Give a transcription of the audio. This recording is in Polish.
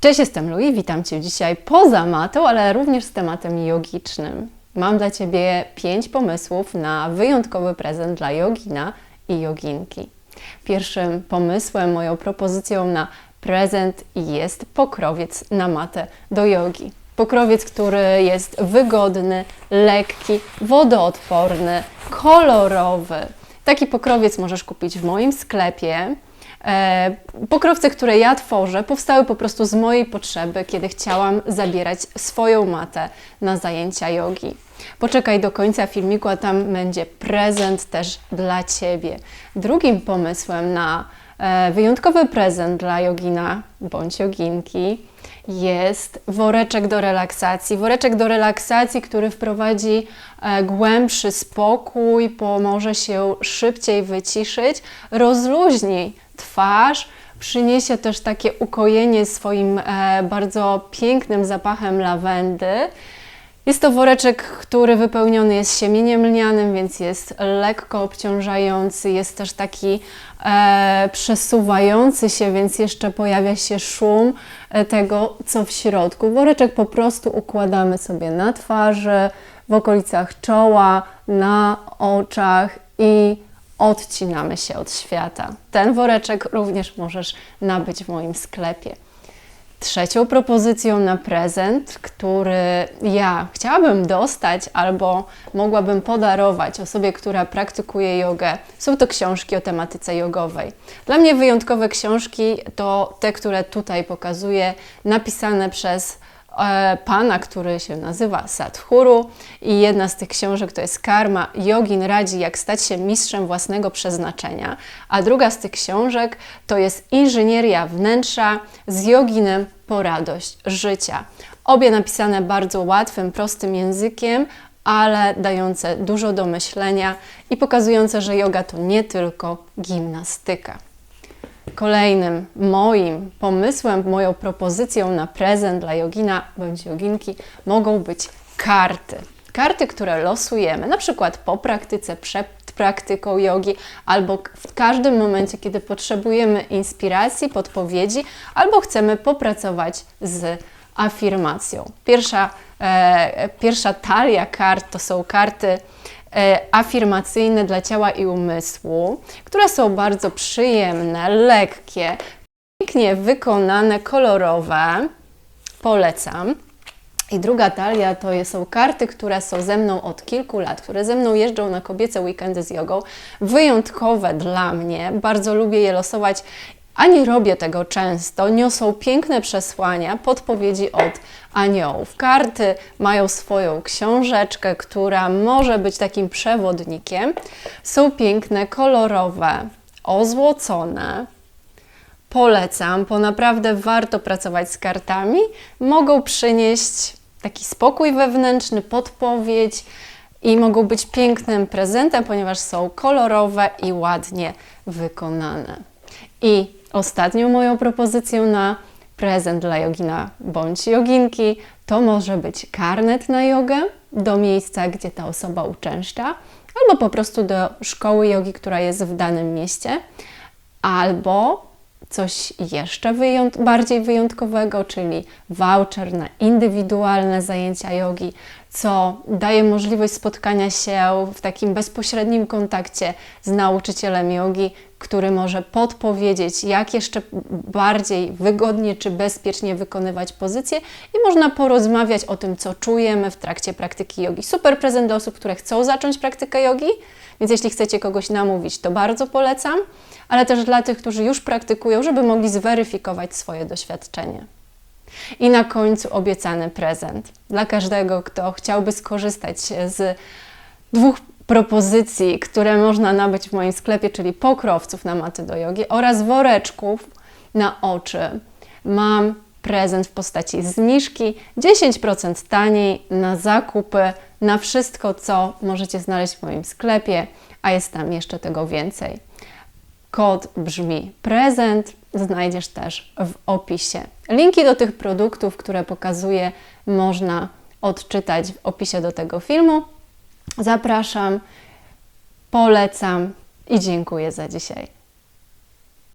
Cześć, jestem Lui, witam Cię dzisiaj poza matą, ale również z tematem jogicznym. Mam dla Ciebie pięć pomysłów na wyjątkowy prezent dla jogina i joginki. Pierwszym pomysłem, moją propozycją na prezent jest pokrowiec na matę do jogi. Pokrowiec, który jest wygodny, lekki, wodoodporny, kolorowy. Taki pokrowiec możesz kupić w moim sklepie. E, Pokrowce, które ja tworzę, powstały po prostu z mojej potrzeby, kiedy chciałam zabierać swoją matę na zajęcia jogi. Poczekaj do końca filmiku, a tam będzie prezent też dla Ciebie. Drugim pomysłem na e, wyjątkowy prezent dla jogina bądź joginki jest woreczek do relaksacji. Woreczek do relaksacji, który wprowadzi e, głębszy spokój, pomoże się szybciej wyciszyć, rozluźni twarz, przyniesie też takie ukojenie swoim e, bardzo pięknym zapachem lawendy. Jest to woreczek, który wypełniony jest siemieniem lnianym, więc jest lekko obciążający, jest też taki e, przesuwający się, więc jeszcze pojawia się szum e, tego, co w środku. Woreczek po prostu układamy sobie na twarzy, w okolicach czoła, na oczach i odcinamy się od świata. Ten woreczek również możesz nabyć w moim sklepie. Trzecią propozycją na prezent, który ja chciałabym dostać albo mogłabym podarować osobie, która praktykuje jogę, są to książki o tematyce jogowej. Dla mnie wyjątkowe książki to te, które tutaj pokazuję, napisane przez pana, który się nazywa Sadhguru i jedna z tych książek to jest Karma. Jogin radzi, jak stać się mistrzem własnego przeznaczenia, a druga z tych książek to jest Inżynieria wnętrza z joginem po radość życia. Obie napisane bardzo łatwym, prostym językiem, ale dające dużo do myślenia i pokazujące, że yoga to nie tylko gimnastyka. Kolejnym moim pomysłem, moją propozycją na prezent dla jogina bądź joginki mogą być karty. Karty, które losujemy, na przykład po praktyce, przed praktyką jogi, albo w każdym momencie, kiedy potrzebujemy inspiracji, podpowiedzi, albo chcemy popracować z afirmacją. Pierwsza, e, pierwsza talia kart to są karty e, afirmacyjne dla ciała i umysłu, które są bardzo przyjemne, lekkie, pięknie wykonane, kolorowe. Polecam. I druga talia to są karty, które są ze mną od kilku lat, które ze mną jeżdżą na kobiece weekendy z jogą. Wyjątkowe dla mnie, bardzo lubię je losować a nie robię tego często, niosą piękne przesłania, podpowiedzi od aniołów. Karty mają swoją książeczkę, która może być takim przewodnikiem. Są piękne, kolorowe, ozłocone. Polecam, bo naprawdę warto pracować z kartami. Mogą przynieść taki spokój wewnętrzny, podpowiedź i mogą być pięknym prezentem, ponieważ są kolorowe i ładnie wykonane. I ostatnią moją propozycją na prezent dla jogina bądź joginki to może być karnet na jogę do miejsca, gdzie ta osoba uczęszcza, albo po prostu do szkoły jogi, która jest w danym mieście, albo coś jeszcze bardziej wyjątkowego, czyli voucher na indywidualne zajęcia jogi, co daje możliwość spotkania się w takim bezpośrednim kontakcie z nauczycielem jogi, który może podpowiedzieć, jak jeszcze bardziej wygodnie czy bezpiecznie wykonywać pozycje i można porozmawiać o tym, co czujemy w trakcie praktyki jogi. Super prezent dla osób, które chcą zacząć praktykę jogi, więc jeśli chcecie kogoś namówić, to bardzo polecam, ale też dla tych, którzy już praktykują, żeby mogli zweryfikować swoje doświadczenie. I na końcu obiecany prezent dla każdego, kto chciałby skorzystać z dwóch propozycji, które można nabyć w moim sklepie, czyli pokrowców na maty do jogi oraz woreczków na oczy. Mam prezent w postaci zniżki 10% taniej na zakupy, na wszystko, co możecie znaleźć w moim sklepie, a jest tam jeszcze tego więcej. Kod brzmi prezent, znajdziesz też w opisie. Linki do tych produktów, które pokazuję, można odczytać w opisie do tego filmu. Zapraszam, polecam i dziękuję za dzisiaj.